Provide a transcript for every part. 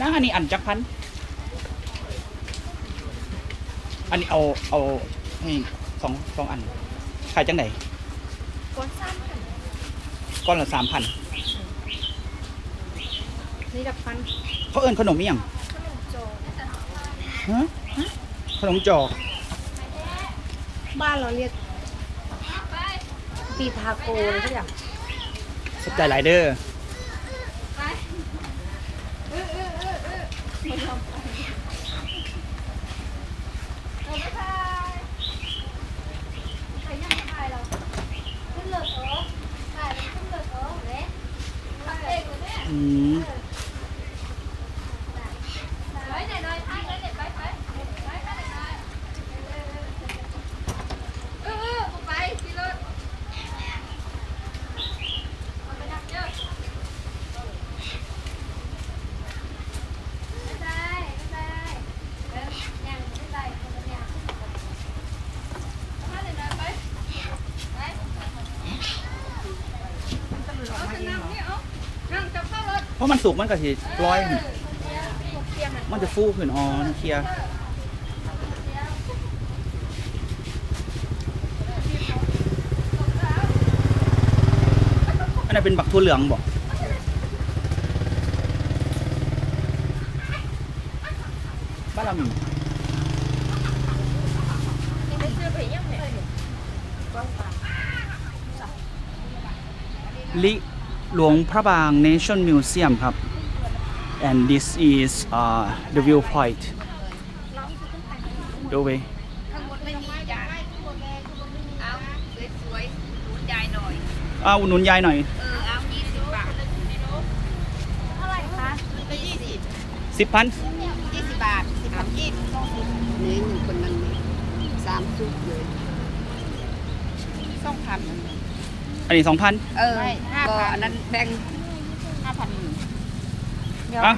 นะอันนี้อันจักพัน อันนี้เอาเอาให้สองสองอันขายจังไหนก้อนซ้ำกันก้อนละสามพันนี่ดับฟันเขาเอิ้นขนมอีหยังขนมโจฮะขนมจอกบ้านเราเรียกปีทาโกเลยทุกอย่างสนใจหลายเด้ออื ม เพราะมันสุกมันก็สิร้อย มันจะฟูขึ้นอ๋อเคลียร์อันนั้นเป็นบักทั่วเหลืองบอกบ้านเรามีลิ หลวงพระบาง Nation Museum ครับ and this is uh, the viewpoint ดูไปข้างบนไม่มีจานเอาสวยๆดูใจหน่อยเอาอุดหนุนยายหน่อย เออ เอายี่สิบบาทเท่าไหร่คะก็ยี่สิบสิบพันยี่สิบบาทสิบพันยี่สิบสองสิบนี่หนึ่งคนนั้นนี่สามสุดเลยสองพัน อันนี้สองพัน เออก็อันนั้นแบ่งห้าพันเดี๋ยวอะ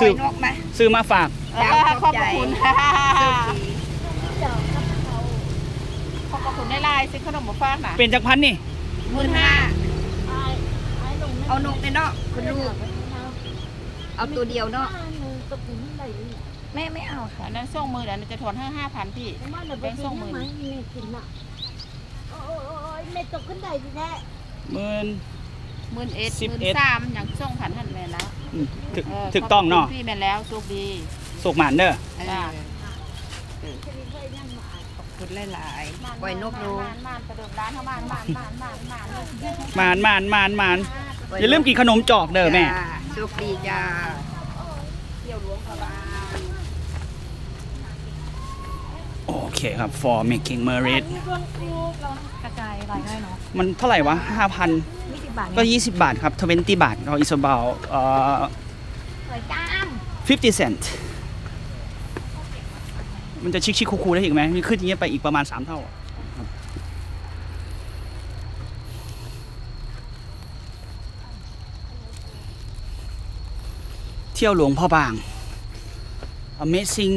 ซื้ซื้ออนกไหม ซื้อมาฝาก เออขอบพระคุณสุดดีขอบพระคุณได้ลายซื้อขนมมาฝากนะเป็นจักพันนี่หมื่นห้าเอานกในเนาะคุณลูกเอาตัวเดียวเนาะแม่ไม่เอาค่ะอันนั้นส่งมือเดี๋ยวจะถอนให้ห้าพันพี่ แบงค์ส่งหมื่น ไม่ตกขึ้นใดดีแท้หมื่น หมื่นเอ็ดสิบหมื่นเอ็ด สามอย่างส่งผันหันแม่นแล้วอืมถึกเถึกต้องเนาะขบคุณพี่แม่นแล้วโชคดีสุกหมานเด้อจ้าขอบคุณหลายๆปล่อยนกดูมานมานกระโดดร้านเขามานมานมานมานมานหมานหมานหมานหมานอย่าลืมกินขนมจอกเด้อแม่ จ้าโชคดีจ้าโอ เคครับ for making merit กระจายรายได้เนาะมันเท่าไหร่วะห้าพันยี่สิบบาทก็ 20 บาทครับ 20 บาทเรา is about เอ่อสวยจ้าม50 cent มันจะชิคๆคูลๆได้อีกไหมมีขึ้นอย่างเงี้ยไปอีกประมาณ 3 เท่าอะครับเที่ยวหลวงพ่อบาง Amazing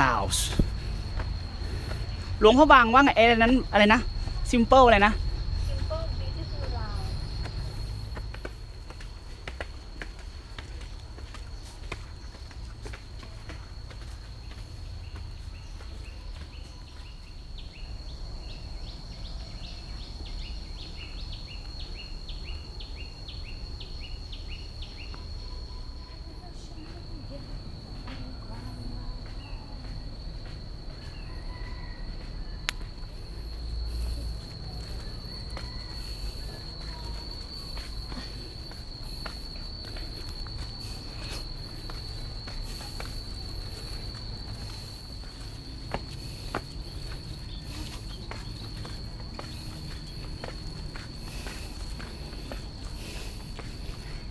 Laos หลวงพ่อบางว่าไงเอะไรนั้นอะไรนะซิมเปิลอะไรนะ โ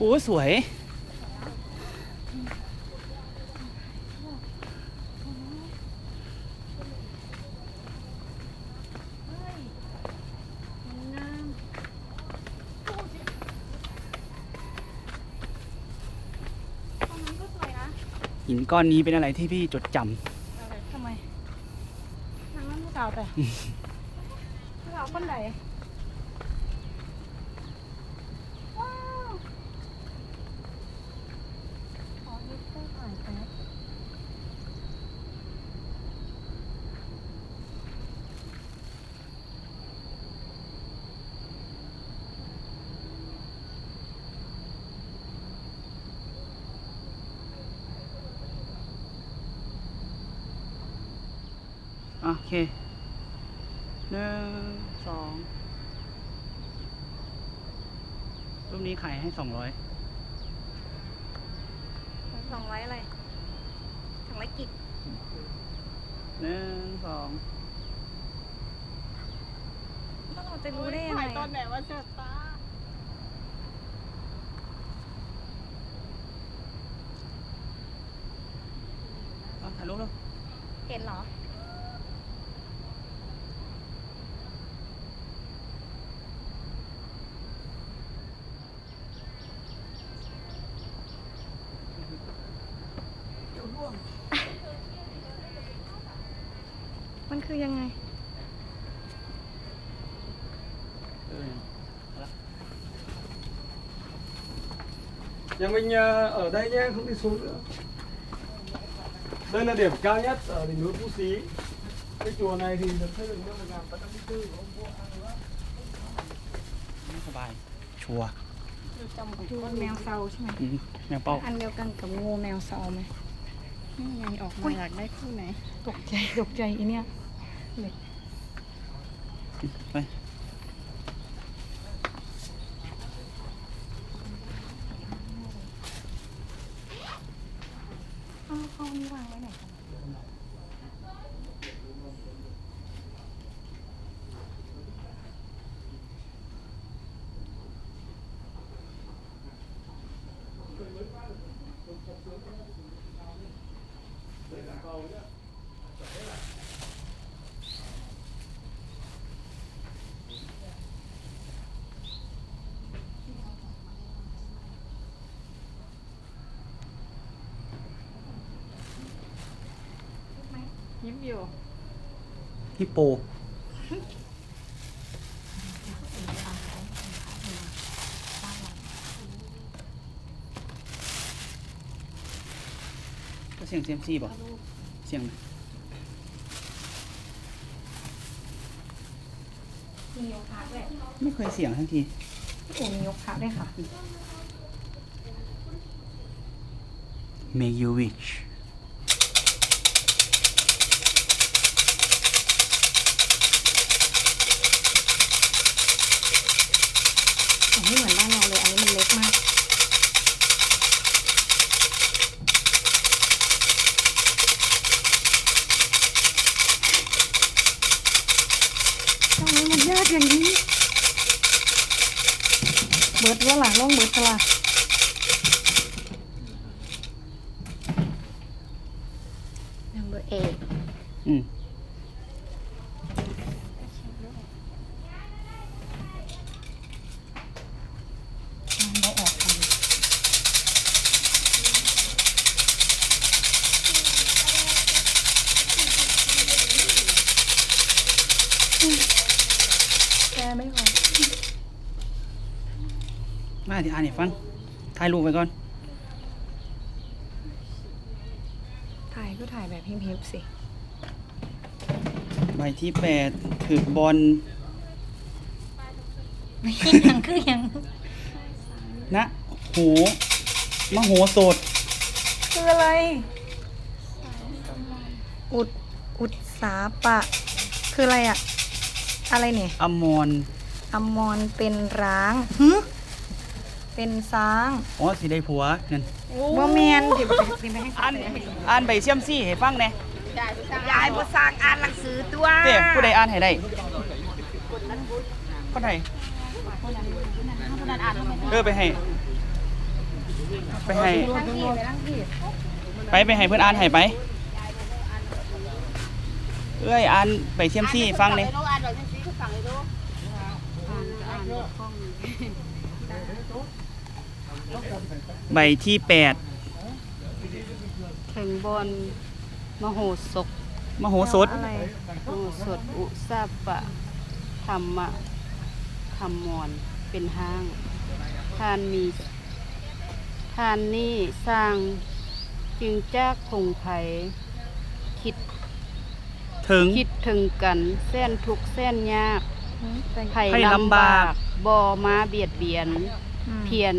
อ้สวย หินก้อนนี้เป็นอะไรที่พี่จดจทำไมนางนั้นผู้สาวแต่ผู้สาวคนไหนว้าวขอนิดเดียวหน่อย โอเคหนึ่งสองรูปนี้ขายให้สองร้อยสองร้อยอะไรสองร้อยกิกหนึ่งสองแล้วเราจะรู้ได้ยังไงถ่ายตอนไหนว่าเสบตาเอาถ่ายรูปแล้วเห็นเหรอ คือยังไง เออ Nhà mình ờ, ở đây nhé, không đi xuống nữa. Đây là điểm cao nhất ở đỉnh núi Phú Xí. Cái chùa này thì được xây dựng năm 1884 của ông vua An Lắc. ไม่สบาย ชัวร์ ดูแมวเซาใช่ไหม อืมแมวเป้า อันเดียวกันกับงูแมวเซาไหม นี่ไงออกมาอยากได้คู่ไหน ตกใจ ตกใจอีเนี่ย ไป เอาเอานี่วางไว้ไหนกัน ยิ้ม อยู่ฮิปโป ก็เสียงเซยมซีป่ะเสียงไหนมียกขาด้วยไม่เคยเสียงทั้งทีโอ้มียกขาด้วยค่ะ Make you rich ไม่เหมือนบ้านเราเลย อันนี้มันเล็กมาก ทำไมมันยากอย่างนี้ เบิดว่าหลังล่องเบิดสละนัมเบอร์เอ อืม ได้ออกกันแกไม่ออก มาที่อ่านให้ฟังถ่ายรูปไว้ก่อน ถ่ายก็ถ่ายแบบเพียบๆสิ ใบที่แปดถือบอลยังคือยังนะโหมโหสถคืออะไร อุดอุดสาปะ คืออะไรอะอะไรเนี่ยอมรอมรเป็นร้างหึ เป็นช้างอ๋อสิได้ผัวนั่นบ่แมนเดี๋ยวไปสิไปให้อ่านอ่านใบเสี่ยมซี่ให้ฟังแหน่ยายบ่สร้างอ่านหนังสือตัวเต้ผู้ใดอ่านให้ได้คนไหนเออไปให้ ไปให้ทั้งที่ไปทั้งที่ไปไปให้เพื่อนอ่านให้ไป เอ้ยอ่านใบเสี่ยมซี่ให้ฟังเลย ใบที่แปดถึงบนมโหสถมโหสถอะไรมโหสถอุสาปะธรรมะธรรมมอนเป็นห้างทานมีทานนี่สร้างจึงจากคงไผคิด ถึง คิดถึงกันแส้นทุกข์แส้นยากแต่งไผ่ไผ่ลำลำบาบากกบ่มาเบียดเบียนอืมเพียร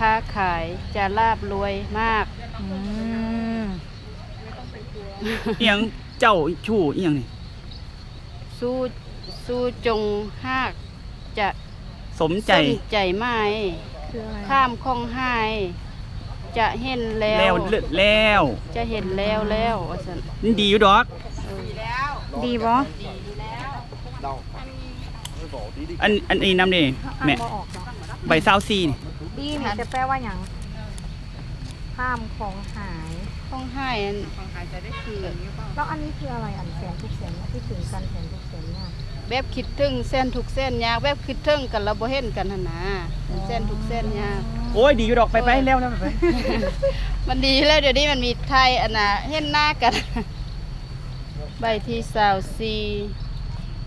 ค้าขายจะลาบรวยมาก อืมเอียงเจ้าชู้เอียงนี่สู้สู้จงหากจะสมใจ สนใจไหมคืออะไรข้ามคองหายจะเห็นแล้วแล้วเลือดแล้วจะเห็นแล้วแล้วว่าซั่นนี่ดีอยู่ดอกดีบ่อันอันนี้น้ำนี่อ่านแม่บ่ออกเนาะใบซาวซีนี่ ดีนี่จะแปลว่าหยังข้ามของหายคองหายอันแล้วอันนี้คืออะไรอันแสนทุกแสนที่ถึงกันแสนทุกแสนเนี่ยแบบคิดถึงเส้นทุกเส้นยากแบบคิดถึงกันเราบ่เห็นกันหั่นนะเส้นทุกเส้นยากโอ้ยดีอยู่ดอกไปไปแล้วแล้วไปมันดีแล้วเดี๋ยวนี้มันมีไทยอันน่ะเห็นหน้ากัน ใบที่สาวซี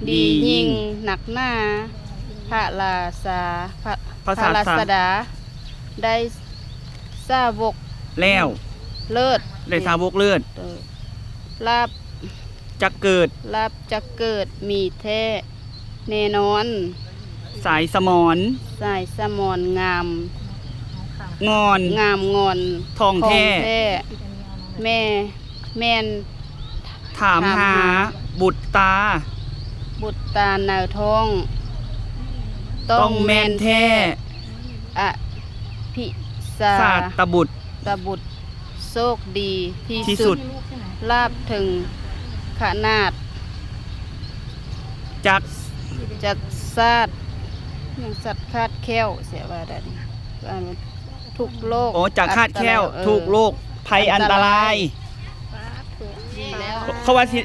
ดียิ่งหนักหน้าพระลาสาพระภาพษาระลาศาสสตร์ดา ได้สาวกแล้วเลิศเลยสาวกเลือดเออลาบจะเกิดลาบจะเกิดมีแท้แน่นอน สายสมอนสายสมอนงาม งอน งามงอนทองแท้แม่แม่นถามถามหาหา บุตรตา บุตรตาหนาวทอง ต้องแมนแท้อะ พิสาศาสตรบุตร ตบุตร โชคดีที่ที่สุสุด ด ลาบถึงขนาดจักจัดซาดยังสัตว์คาดแค้วเสียว่าได้นี่ว่ามันทุกโลกโอ้จากคาดแคล้วเออ ถูกโลกภัยอันตรายดีแล้วเขาว่าสิ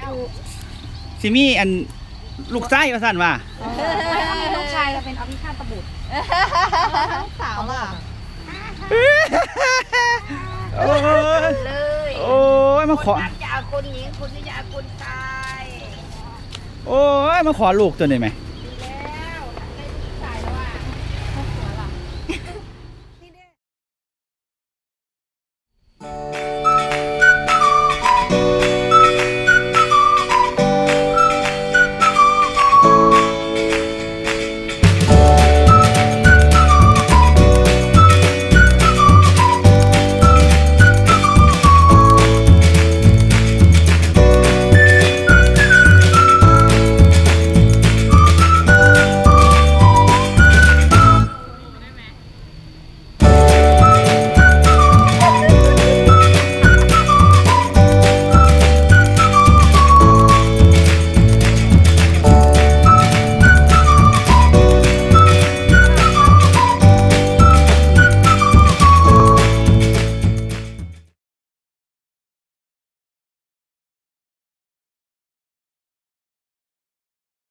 สิมีอันลูกไส้ว่าสั่นว่าถ้ามีลูกชายจะเป็นอภิชาตบุตรสาวล่ะ โอ้ยเลยโอ้ยมาขอ คนนั้นจะเอาคนหญิงคนนี้จะเอาคนชาย โอ้ยมาขอลูกตัวหน่อยไหมเ